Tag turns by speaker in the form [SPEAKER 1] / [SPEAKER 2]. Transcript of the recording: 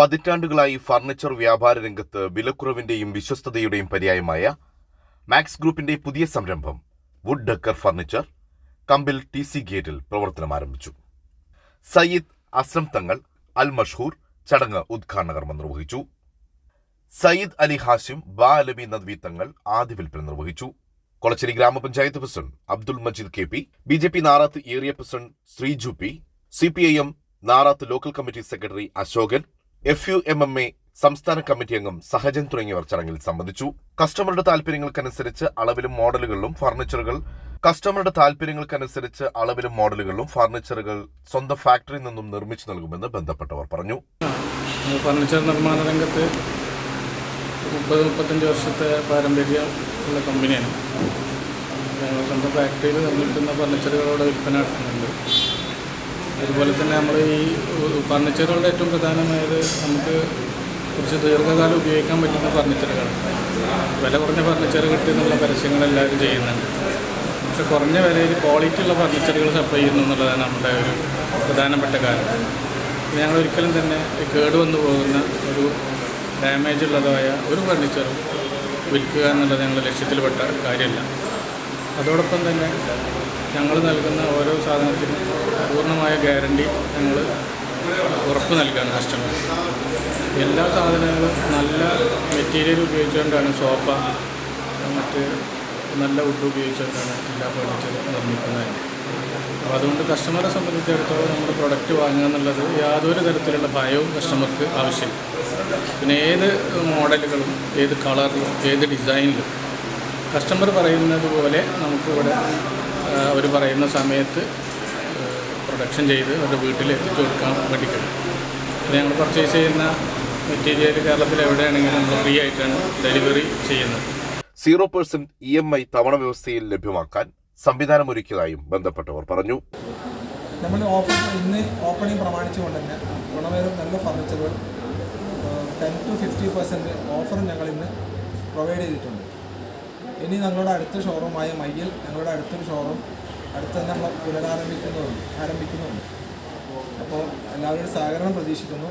[SPEAKER 1] പതിറ്റാണ്ടുകളായി ഫർണിച്ചർ വ്യാപാര രംഗത്ത് വിലക്കുറവിന്റെയും വിശ്വസ്തതയുടെയും പര്യായമായ മാക്സ് ഗ്രൂപ്പിന്റെ പുതിയ സംരംഭം wood decker furniture Kambil T C ഗേറ്റിൽ പ്രവർത്തനം ആരംഭിച്ചു. സയ്യിദ് അസ്രം തങ്ങൾ അൽ മഷൂർ ചടങ്ങ് ഉദ്ഘാടനകർമ്മം നിർവഹിച്ചു. സയ്യിദ് അലി ഹാഷിം ബാ അലബി നദ്വി തങ്ങൾ ആദ്യ വിൽപ്പന നിർവഹിച്ചു. കൊളച്ചേരി ഗ്രാമപഞ്ചായത്ത് president Abdul Majeed K P B J P Narath area president Sreeju P C P I M Narath local committee secretary Ashokan F U M M A സംസ്ഥാന കമ്മിറ്റി അംഗം സഹജൻ തുടങ്ങിയവർ ചടങ്ങിൽ സംബന്ധിച്ചു. കസ്റ്റമറുടെ താല്പര്യങ്ങൾക്കനുസരിച്ച് അളവിലും മോഡലുകളിലും ഫർണിച്ചറുകൾ കസ്റ്റമറുടെ താല്പര്യങ്ങൾക്കനുസരിച്ച് അളവിലും മോഡലുകളിലും ഫർണിച്ചറുകൾ സ്വന്തം ഫാക്ടറിയിൽ നിന്നും നിർമ്മിച്ചു നൽകുമെന്ന് ബന്ധപ്പെട്ടവർ പറഞ്ഞു.
[SPEAKER 2] ഫർണിച്ചർ നിർമ്മാണ രംഗത്ത് മുപ്പത് മുപ്പത്തഞ്ച് വർഷത്തെ പാരമ്പര്യം ഉള്ള കമ്പനിയാണ് ഞങ്ങൾ സ്വന്തം ഫാക്ടറിയിൽ നിർമ്മിക്കുന്ന ഫർണിച്ചറുകളോട് വിൽപ്പന നടത്തുന്നുണ്ട്. അതുപോലെ തന്നെ നമ്മൾ ഈ ഫർണിച്ചറുകളുടെ ഏറ്റവും പ്രധാനമായത് നമുക്ക് കുറച്ച് ദീർഘകാലം ഉപയോഗിക്കാൻ പറ്റുന്ന ഫർണിച്ചറുകളാണ്. വില കുറഞ്ഞ ഫർണിച്ചർ കിട്ടി എന്നുള്ള പരസ്യങ്ങൾ എല്ലാവരും ചെയ്യുന്നുണ്ട്. പക്ഷെ കുറഞ്ഞ വിലയിൽ ക്വാളിറ്റി ഉള്ള ഫർണിച്ചറുകൾ സപ്ലൈ ചെയ്യുന്നു എന്നുള്ളതാണ് നമ്മുടെ ഒരു പ്രധാനപ്പെട്ട കാര്യം. ഞങ്ങൾ ഒരിക്കലും തന്നെ കേട് വന്നു പോകുന്ന ഒരു ഡാമേജ് ഉള്ളതായ ഒരു ഫർണിച്ചറും വിൽക്കുക എന്നുള്ളത് ഞങ്ങളുടെ ലക്ഷ്യത്തിൽപ്പെട്ട കാര്യമല്ല. അതോടൊപ്പം തന്നെ ഞങ്ങൾ നൽകുന്ന ഓരോ സാധനത്തിനും പൂർണമായ ഗ്യാരണ്ടി ഞങ്ങൾ ഉറപ്പ് നൽകുകയാണ് കസ്റ്റമർ എല്ലാ സാധനങ്ങളും നല്ല മെറ്റീരിയൽ ഉപയോഗിച്ചുകൊണ്ടാണ് സോഫ മറ്റ് നല്ല വുഡ് ഉപയോഗിച്ചുകൊണ്ടാണ് എല്ലാ ഫർണിച്ചറും നിർമ്മിക്കുന്നത്. അപ്പോൾ അതുകൊണ്ട് കസ്റ്റമറെ സംബന്ധിച്ചിടത്തോളം നമ്മുടെ പ്രൊഡക്റ്റ് വാങ്ങുക എന്നുള്ളത് യാതൊരു തരത്തിലുള്ള ഭയവും കസ്റ്റമർക്ക് ആവശ്യമില്ല. പിന്നെ ഏത് മോഡലുകളും ഏത് കളറിലും ഏത് ഡിസൈനിലും കസ്റ്റമർ പറയുന്നത് പോലെ നമുക്കിവിടെ അവർ പറയുന്ന സമയത്ത് പ്രൊഡക്ഷൻ ചെയ്ത് അവരുടെ വീട്ടിൽ എത്തിച്ചു കൊടുക്കാൻ വേണ്ടി കഴിയും. പിന്നെ ഞങ്ങൾ പർച്ചേസ് ചെയ്യുന്ന മെറ്റീരിയൽ കേരളത്തിൽ എവിടെയാണെങ്കിലും നമ്മൾ ഫ്രീ ആയിട്ടാണ് ഡെലിവറി ചെയ്യുന്നത്.
[SPEAKER 1] Zero percent E M I തവണ വ്യവസ്ഥയിൽ ലഭ്യമാക്കാൻ സംവിധാനമൊരുക്കിയതായും ബന്ധപ്പെട്ടവർ പറഞ്ഞു.
[SPEAKER 3] നമ്മൾ ഓഫീസ് ഇന്ന് ഓപ്പണിംഗ് പ്രമാണിച്ചുകൊണ്ട് തന്നെ ഗുണമേറും നല്ല ഫർണിച്ചറുകൾ ten to fifty percent offer ഞങ്ങൾ ഇന്ന് പ്രൊവൈഡ് ചെയ്തിട്ടുണ്ട്. ഇനി ഞങ്ങളുടെ അടുത്ത ഷോറൂമായ മയ്യിൽ ഞങ്ങളുടെ അടുത്തൊരു ഷോറൂം അടുത്ത് തന്നെ നമ്മൾ പുനരാരംഭിക്കുന്നുണ്ട് ആരംഭിക്കുന്നുണ്ട് അപ്പോൾ എല്ലാവരുടെയും സഹകരണം പ്രതീക്ഷിക്കുന്നു.